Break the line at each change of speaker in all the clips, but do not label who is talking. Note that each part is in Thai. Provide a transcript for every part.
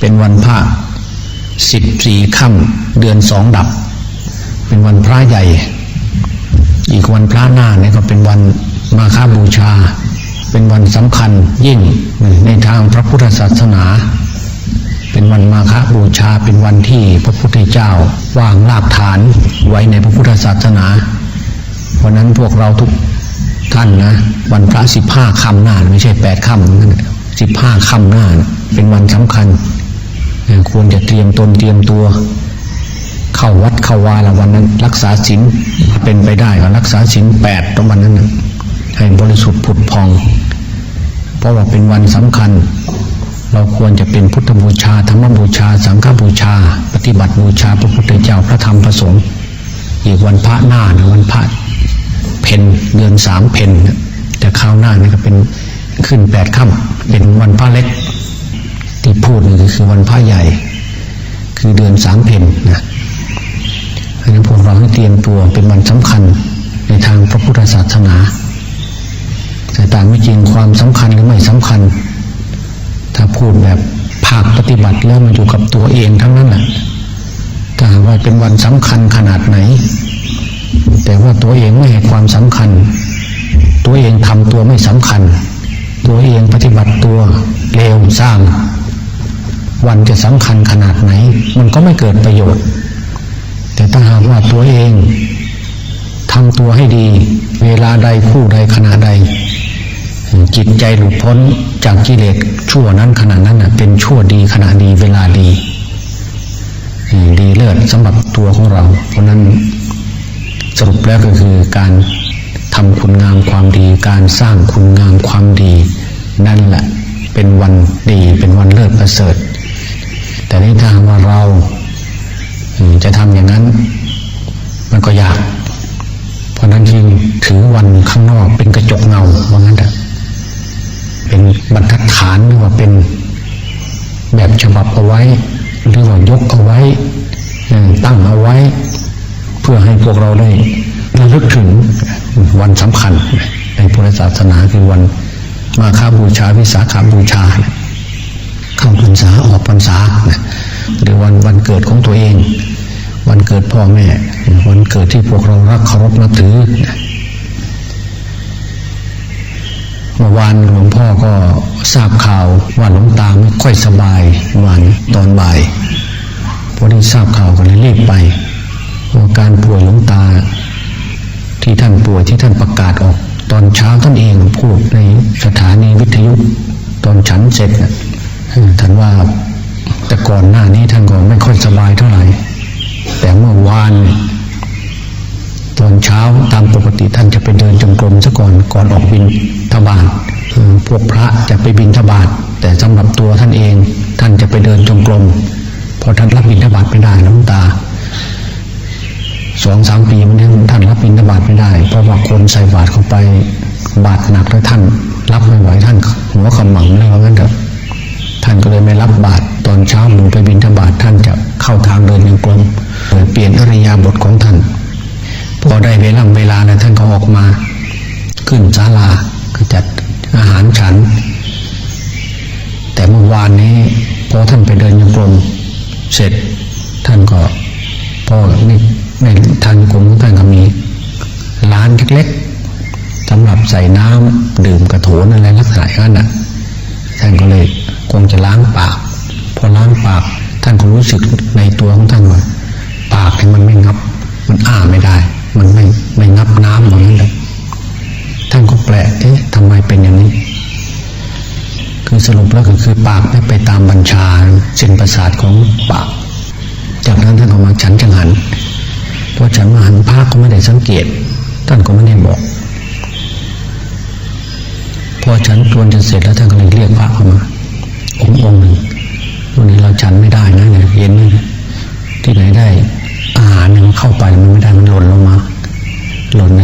เป็นวันพระสิบสี่ค่ำเดือนสองดับ เป็นวันพระใหญ่ อีกวันพระหน้าเนี่ยก็เป็นวันมาฆบูชา เป็นวันสำคัญยิ่งในทางพระพุทธศาสนา เป็นวันมาฆบูชาเป็นวันที่พระพุทธเจ้าวางรากฐานไว้ในพระพุทธศาสนา เพราะนั้นพวกเราทุกท่านนะวันพระสิบห้าค่ำหน้าไม่ใช่แปดคำนั่นสิบห้าค่ำหน้าเป็นวันสำคัญ ควรจะเตรียมตนเตรียมตัว เข้าวัดเข้าวาละวันนั้น รักษาศีลเป็นไปได้ก็รักษาศีลแปดตรงวันนั้นให้บริสุทธิ์ผุดพอง เพราะว่าเป็นวันสำคัญ เราควรจะเป็นพุทธบูชาธรรมบูชา สังฆบูชา ปฏิบัติบูชาพระพุทธเจ้าพระธรรมพระสงฆ์อีกวันพระหน้านะวันพระเพนเดือนสามเพนแต่ข้าวหน้านี่ก็เป็นขึ้นแปดค่ำเป็นวันพระเล็ก ที่พูดนี่ก็คือวันพระใหญ่ คือเดือนสามเพนนะเพราะนั้นพวกเราให้เตรียมตัวเป็นวันสำคัญในทางพระพุทธศาสนา แต่ตามไม่จริงความสำคัญหรือไม่สำคัญ ถ้าพูดแบบภาคปฏิบัติแล้วมันอยู่กับตัวเองทั้งนั้นแหละถ้าว่าเป็นวันสำคัญขนาดไหน แต่ว่าตัวเองไม่ให้ความสำคัญ ตัวเองทำตัวไม่สำคัญ ตัวเองปฏิบัติตัวเลวสร้าง วันจะสำคัญขนาดไหน มันก็ไม่เกิดประโยชน์ แต่ถ้าหากว่าตัวเองทำตัวให้ดี เวลาใดผู้ใดขณะใด จิตใจหลุดพ้นจากกิเลสชั่วนั้นขณะนั้นเป็นชั่วดีขณะดีเวลาดี ดีเลิศสำหรับตัวของเรา เพราะนั้นสรุปแล้วก็คือการทำคุณงามความดี การสร้างคุณงามความดี นั่นแหละเป็นวันดีเป็นวันเลิศประเสริฐ แต่ในทางว่าเราจะทำอย่างนั้น มันก็ยาก เพราะนั้นจึงถือวันข้างนอกเป็นกระจกเงาว่างั้นเถอะเป็นบรรทัดฐานหรือว่าเป็นแบบฉบับเอาไว้ หรือว่ายกเอาไว้ตั้งเอาไว้ เพื่อให้พวกเราได้ระลึกถึงวันสำคัญ ในพุทธศาสนาคือวันมาฆบูชาวิสาขาบูชาเข้าพรรษาออกพรรษาหรือวันวันเกิดของตัวเอง วันเกิดพ่อแม่ วันเกิดที่พวกเรารักเคารพนับถือเมื่อวานหลวงพ่อก็ทราบข่าวว่าหลวงตาไม่ค่อยสบายวันตอนบ่ายพอได้ทราบข่าวก็เลยรีบไปว่าการป่วยหลวงตา ที่ท่านป่วยที่ท่านประกาศออก ตอนเช้าท่านเองพูดในสถานีวิทยุตอนฉันเสร็จ ท่านว่าแต่ก่อนหน้านี้ท่านก็ไม่ค่อยสบายเท่าไหร่ แต่เมื่อวานตอนเช้าตามปกติท่านจะไปเดินจงกรมซะก่อนก่อนออกบินทบาทพวกพระจะไปบินทบาทแต่สำหรับตัวท่านเอง ท่านจะไปเดินจงกรมพอท่านรับบินทบาทไม่ได้น้ำตาสองสามปีมันยังท่านรับบินทบาทไม่ได้ เพราะว่าคนใส่บาตรเข้าไปบาตรหนักแล้วท่าน รับไม่ไหวท่านหัวขมำเลยว่างั้นเถอะ ท่านก็เลยไม่รับบาตรตอนเช้าหนูไปบินทบาทท่านจะเข้าทางเดินจงกรมเปลี่ยนอริยาบทของท่าน พอได้เวลาเวลาแล้วท่านก็ออกมา ขึ้นศาลาก็จัดอาหารฉัน แต่เมื่อวานนี้พอท่านไปเดินโยกรมเสร็จท่านก็พอในในทางกรมท่านก็มีร้านเล็กๆสำหรับใส่น้ำดื่มกระโถนอะไรลักษณะนั้นน่ะท่านก็เลย คงจะล้างปาก พอล้างปากท่านก็รู้สึกในตัวของท่านว่าปากนี่มันไม่งับ มันอ้าไม่ได้ มันไม่ไม่งับน้ำเหมือนนั้นเลยท่านก็แปลกเอ๊ะทำไมเป็นอย่างนี้ คือสรุปแล้วก็คือปากไม่ไปตามบัญชาเส้นประสาทของปาก จากนั้นท่านก็มาฉันจังหันพอฉันมาหันภาคก็ไม่ได้สังเกต ท่านก็ไม่ได้บอกพอฉันชวนจะเสร็จแล้วท่านก็เลยเรียกพระเข้ามา ององค์หนึ่งวันนี้เราฉันไม่ได้นะเนี่ยเย็นนี่ที่ไหนได้อาหารเนี่ยมันเข้าไปมันไม่ได้มันหล่นลงมาหล่นใน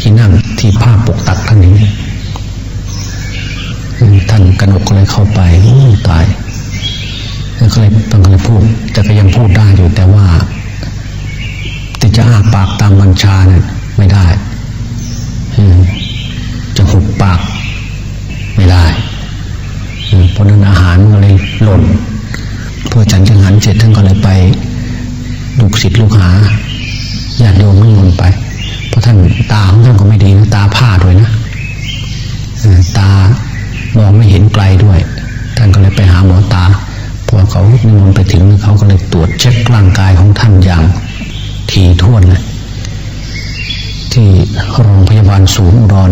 ที่นั่งที่ผ้าปกตักท่านนี้ท่านกระหนกเลยเข้าไปตายแล้วก็เลยต้องก็เลยพูดแต่ก็ยังพูดได้อยู่แต่ว่าจะอ้าปากตามบัญชาเนี่ยไม่ได้ หารก็เลยหล่นพอฉันจังหันเสร็จท่านก็เลยไปลูกศิษย์ลูกหาญาติโยมนิมนต์ไป เพราะท่านตาของท่านก็ไม่ดีนะตาผ้าด้วยนะตามองไม่เห็นไกลด้วย ท่านก็เลยไปหาหมอตาพอเขานิมนต์ไปถึงเขาก็เลยตรวจเช็คร่างกายของท่านอย่างถี่ถ้วนเลยที่โรงพยาบาลศูนย์อุดร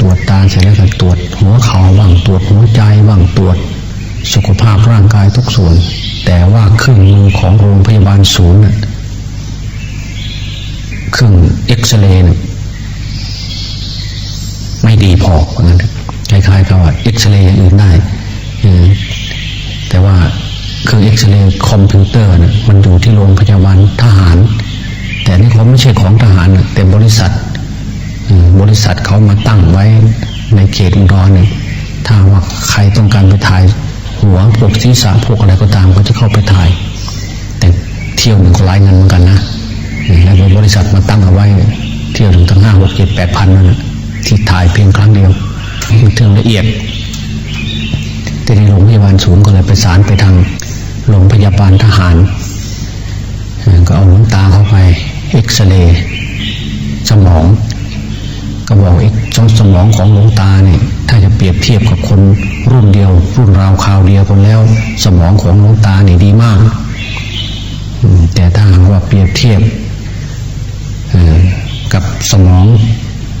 ตรวจตาเสร็จแล้วก็ตรวจหัวเข่าบ้างตรวจหัวใจบ้างตรวจ สุขภาพร่างกายทุกส่วน แต่ว่าเครื่องมือของโรงพยาบาลศูนย์เครื่องเอ็กซเรย์ไม่ดีพองั้นคล้ายๆกับว่าเอ็กซเรย์อย่างอื่นได้แต่ว่าเครื่องเอ็กซเรย์คอมพิวเตอร์นะมันอยู่ที่โรงพยาบาลทหาร แต่นี่เขาไม่ใช่ของทหารนะแต่บริษัทบริษัทเขามาตั้งไว้ในเขตอุดรเนี่ยถ้าว่าใครต้องการไปถ่าย หัวพวกศีรษะพวกอะไรก็ตามก็จะเข้าไปถ่าย แต่เที่ยวหนึ่งก็หลายเงินเหมือนกันนะแล้วบริษัทมาตั้งเอาไว้เที่ยวหนึ่งตั้งห้าหกเจ็ดแปดพันนั่นที่ถ่ายเพียงครั้งเดียวเรื่องละเอียดแต่ในโรงพยาบาลศูนย์ก็เลยประสานไปทางโรงพยาบาลทหารก็เอาหลวงตาเข้าไปเอ็กซเรย์สมอง ก็บอกเอ็กช่องสมองของหลวงตาเนี่ยถ้าจะเปรียบเทียบกับคนรุ่นเดียว รุ่นราวคราวเดียวกันแล้ว สมองของหลวงตาเนี่ยดีมาก แต่ถ้าว่าเปรียบเทียบกับสมอง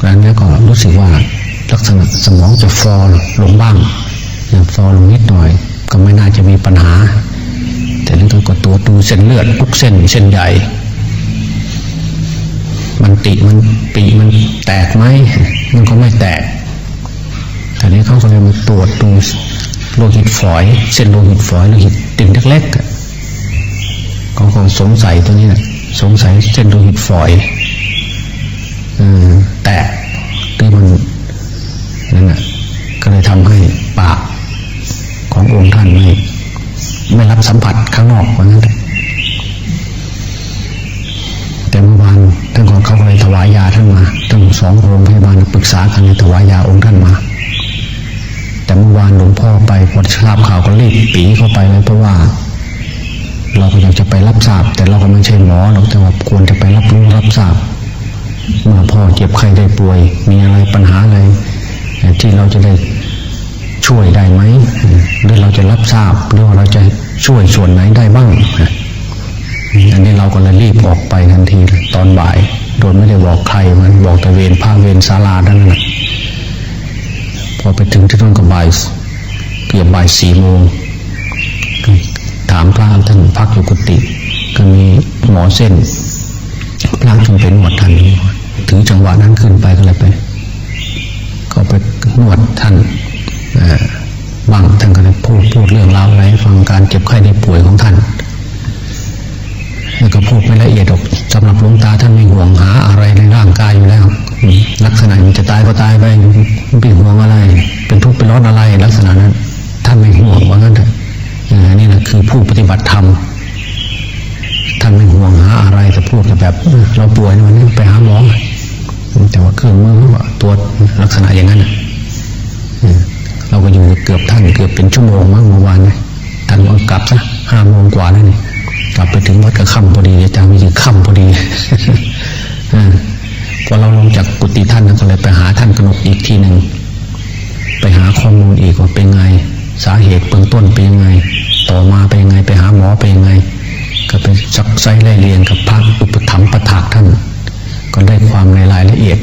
นั้นแล้ก็รู้สึกว่าลักษณะสมองจะฟอลลงบ้างฟอลงนิดหน่อย ก็ไม่น่าจะมีปัญหา แต่เรื่องก็ตัวดูเส้นเลือดทุกเส้นเส้นใหญ่ มันติมันปีมันแตกไหมมันก็ไม่แตกทีนี้เขาก็เลยมาตรวจดูโลหิตฝอย เส้นโลหิตฝอยโลหิตติ่งเล็กๆอะเขาคงสงสัยตัวนี้นะสงสัยเส้นโลหิตฝอยอแตกหรือมันนั่นน่ะก็เลยทำให้ปากขององค์ท่านไม่ไม่รับสัมผัสาลปรึกษากันเลยถวายยาองค์ท่านมา แต่เมื่อวานหลวงพ่อไปพอทราบข่าวก็รีบปีเข้าไปเลยเพราะว่า เราก็อยากจะไปรับทราบ แต่เราก็ไม่ใช่หมอเราแต่ว่าควรจะไปรับรู้รับทราบเมื่อพ่อเจ็บไข้ได้ป่วย มีอะไรปัญหาอะไรที่เราจะได้ช่วยได้ไหมหรือเราจะรับทราบหรือว่าเราจะช่วยส่วนไหนได้บ้างอันนี้เราก็เลยรีบออกไปทันทีตอนบ่าย โดยไม่ได้บอกใครมันบอกแต่เวรภาคเวรศาลานั่นแหละพอไปถึงที่นั่นก็บ่ายเกือบบ่ายสี่โมงถามพระท่านพักอยู่กุฏิก็มีหมอเส้นพระจึงเป็นหนวดท่านถึงจังหวะนั้นขึ้นไปก็เลยไป ก็ไปนวดท่านบางท่านก็เลยพูดพูดเรื่องราวอะไรฟังการเจ็บไข้ได้ป่วยของท่าน แล้วก็พูดไม่ละเอียดหรอกสำหรับหลวงตาท่านไม่ห่วงหาอะไรในร่างกายอยู่แล้วลักษณะมันจะตายก็ตายไปไม่เป็นห่วงอะไร เป็นทุกข์เป็นร้อนอะไร ลักษณะนั้นท่านไม่ห่วงว่างั้นเถอะนี่แหละคือผู้ปฏิบัติธรรมท่านไม่ห่วงหาอะไรแต่พูดแบบ เราป่วยวันนี้ไปหาหมอแต่ว่าเครื่องมือว่าตัวลักษณะอย่างนั้นเออเราก็อยู่เกือบท่านเกือบเป็นชั่วโมงมั้งเมื่อวานนะท่านว่ากลับซะห้าโมงกว่าแล้วนี่ กลับไปถึงวัดก็ค่ำพอดีอาจารย์วิจิตค่ำพอดีอพอเราลงจากกุฏิท่านก็เลยไปหาท่านกนกอีกทีหนึ่งไปหาข้อมูลอีกว่าเป็นไง สาเหตุเบื้องต้นเป็นยังไง ต่อมาเป็นยังไงไปหาหมอเป็นยังไง ก็ไปซักไซไล่เรียนกับพระอุปถัมภ์ประถากท่าน ก็ได้ความในรายละเอียด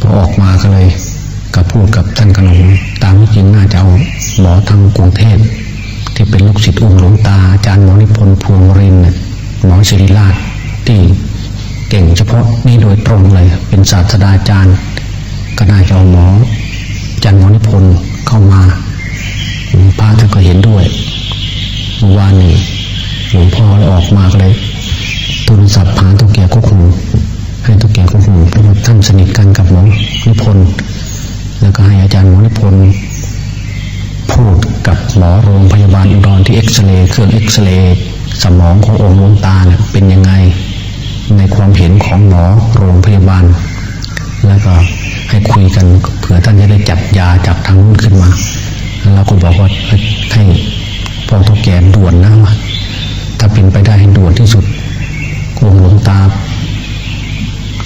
พอออกมาก็เลยกับพูดกับท่านขนมตามที่จริงน่าจะเอาหมอทางกรุงเทพ ที่เป็นลูกศิษย์องค์หลวงตาอาจารย์หมอนิพนธ์พวงรินน์หมอศิริราชที่เก่งเฉพาะนี่โดยตรงเลย เป็นศาสตราจารย์ก็น่าจะเอาหมออาจารย์หมอนิพนธ์เข้ามาพระท่านก็เห็นด้วยวานนี้หลวงพ่อเลยออกมากเลยโทรศัพท์หาตุกแก่ก็คงให้ตุกแก่ก็คงเพราะว่าท่านสนิทกันกับหมอนิพนธ์แล้วก็ให้อาจารย์หมอนิพนธ์ พูดกับหมอโรงพยาบาลอุดรที่เอ็กซเรย์เครื่องเอ็กซเรย์สมองขององค์หลวงตาเนี่ยเป็นยังไง ในความเห็นของหมอโรงพยาบาล แล้วก็ให้คุยกันเผื่อท่านจะได้จัดยาจากทางนู้นขึ้นมาแล้วเราก็บอกว่าให้พ่อท่าแก่ด่วนนะถ้าเป็นไปได้ให้ด่วนที่สุดองค์หลวงตา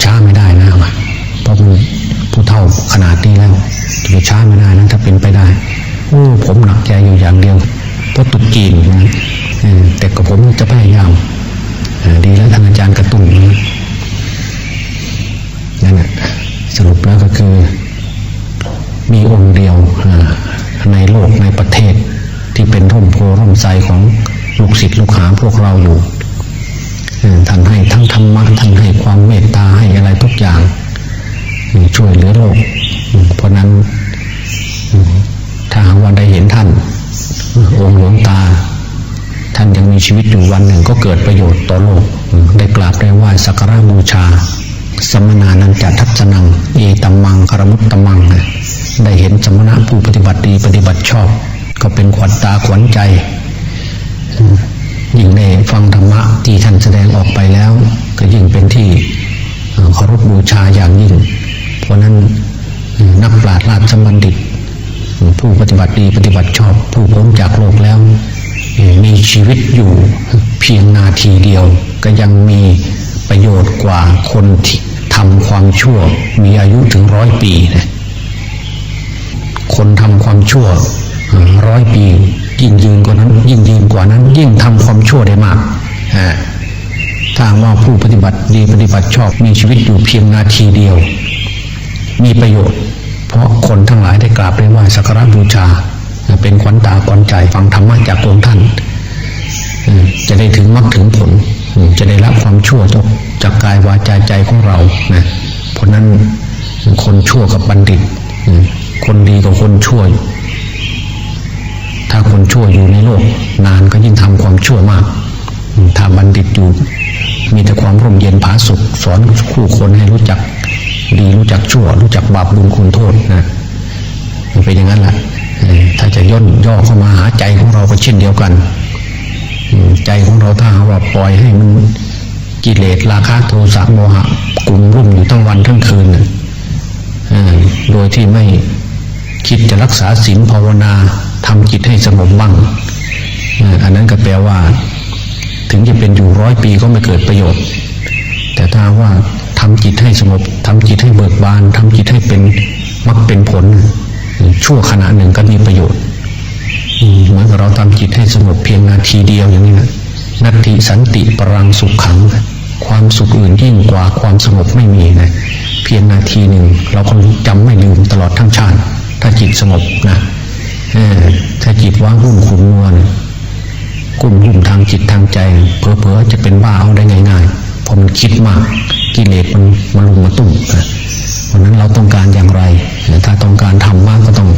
ช้าไม่ได้นะเพราะผู้เฒ่าขนาดนี้แล้วจะไปช้าไม่ได้นะถ้าเป็นไปได้ โอ้ผมหนักใจอยู่อย่างเดียวเพราะตุกจีนนะแต่กับผมจะพยายามดีแล้วท่านอาจารย์กระตุ้นนะนั่นแหละสรุปแล้วก็คือ มีองค์เดียวในโลกในประเทศ ที่เป็นร่มโพร่มไทรของลูกศิษย์ลูกหาพวกเราอยู่ท่านให้ทั้งธรรมะท่านให้ความเมตตาให้อะไรทุกอย่าง ช่วยเหลือโลก เพราะนั้นาหากว่าได้เห็นท่าน องค์หลวงตา ท่านยังมีชีวิตอยู่วันหนึ่งก็เกิดประโยชน์ต่อโลก ได้กราบได้ไหว้สักการะบูชา สมนานันจะทัศนัง เอตัมมังคารมุตตมัง ได้เห็นสมณะผู้ปฏิบัติดีปฏิบัติชอบ ก็เป็นขวัญตาขวัญใจยิ่งได้ฟังธรรมะที่ท่านแสดงออกไปแล้ว ก็ยิ่งเป็นที่เอ่อเคารพบูชาอย่างยิ่ง เพราะนั้นนักปราชญ์ราชบัณฑิต ผู้ปฏิบัติดีปฏิบัติชอบผู้พ้นจากโลกแล้ว มีชีวิตอยู่เพียงนาทีเดียว ก็ยังมีประโยชน์กว่าคนที่ทำความชั่ว มีอายุถึงร้อยปีนะคนทำความชั่วร้อยปี ยิ่งยืนกว่านั้น ยิ่งยืนกว่านั้น ยิ่งทำความชั่วได้มากถ้าว่าผู้ปฏิบัติดีปฏิบัติชอบมีชีวิตอยู่เพียงนาทีเดียว มีประโยชน์ เพราะคนทั้งหลายได้กราบได้ไหว้สักการะบูชา เป็นขวัญตาขวัญใจฟังธรรมะจากองค์ท่าน จะได้ถึงมรรคถึงผล จะได้รับความชั่วจากากายวาจาใจของเรานะเพราะนั้นคนชั่วกับบัณฑิต คนดีกับคนชั่ว ถ้าคนชั่วอยู่ในโลก นานก็ยิ่งทำความชั่วมากถ้าบัณฑิตอยู่มีแต่ความร่มเย็นผาสุขสอนคู่คนให้รู้จัก ดีรู้จักชั่ว รู้จักบาปบุญคุณโทษนะมันเป็นอย่างนั้นแหละถ้าจะย่นย่อเข้ามาหาใจของเราก็เช่นเดียวกัน ใจของเราถ้าว่าปล่อยให้มันกิเลสราคะโทสะโมหะกลุ่มรุ่มอยู่ทั้งวันทั้งคืนน่ะเออโดยที่ไม่คิดจะรักษาศีลภาวนาทำจิตให้สงบบ้างอันนั้นก็แปลว่า ถึงจะเป็นอยู่ร้อยปีก็ไม่เกิดประโยชน์ แต่ถ้าว่า ทำจิตให้สงบทำจิตให้เบิกบานทำจิตให้เป็นมรรคเป็นผล ชั่วขณะหนึ่งก็มีประโยชน์เหมือนกับเราทำจิตให้สงบเพียงนาทีเดียวอย่างนี้นะนัตติสันติปรังสุขขัง ความสุขอื่นยิ่งกว่าความสงบไม่มีนะเพียงนาทีหนึ่งเราคงจำไม่ลืมตลอดทั้งชาติ ถ้าจิตสงบนะถ้าจิตว่างรุ่มขุมนวลกลุ่มลุ่มทางจิตทางใจเพอเพอๆจะเป็นบ้าเอาได้ง่ายๆเพราะมันคิดมาก กิเลสมันมาลุมมาตุ้มเพราะนั้นเราต้องการอย่างไรถ้าต้องการทำมากก็ต้อง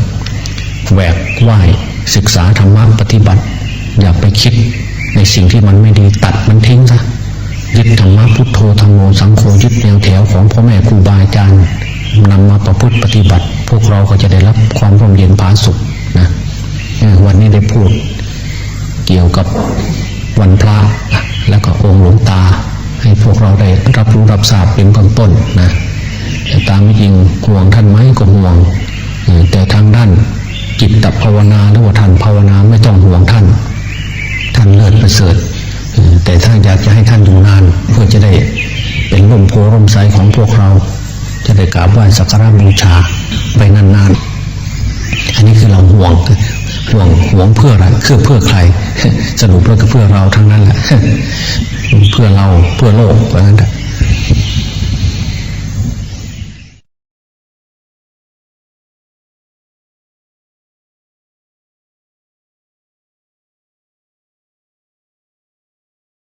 แหวกว่ายศึกษาธรรมะปฏิบัติ อย่าไปคิดในสิ่งที่มันไม่ดีตัดมันทิ้งซะยึดธรรมะพุทโธธรรมโมสังโฆยึดแนวแถวของพ่อแม่ครูบาอาจารย์นำมาประพฤติปฏิบัติ พวกเราก็จะได้รับความร่มเย็นผาสุขนะวันนี้ได้พูดเกี่ยวกับวันพระแล้วก็องค์หลวงตา ให้พวกเราได้รับรู้รับทราบเป็นเบื้องต้นนะแต่ตามไม่จริงห่วงท่านไหมก็ห่วง แต่ทางด้านจิตตภาวนาหรือว่าท่านภาวนาไม่ต้องห่วงท่าน ท่านเลิศประเสริฐแต่ถ้าอยากจะให้ท่านอยู่นานเพื่อจะได้เป็นร่มโพร่มไทรของพวกเรา จะได้กราบไหว้สักการะบูชาไปนานๆ อันนี้คือเราห่วงห่วงห่วงเพื่ออะไรคือเพื่อใคร สรุปแล้วก็เพื่อเราทั้งนั้นแหละ เพื่อเราเพื่อโลกเพราะนั้นแหละ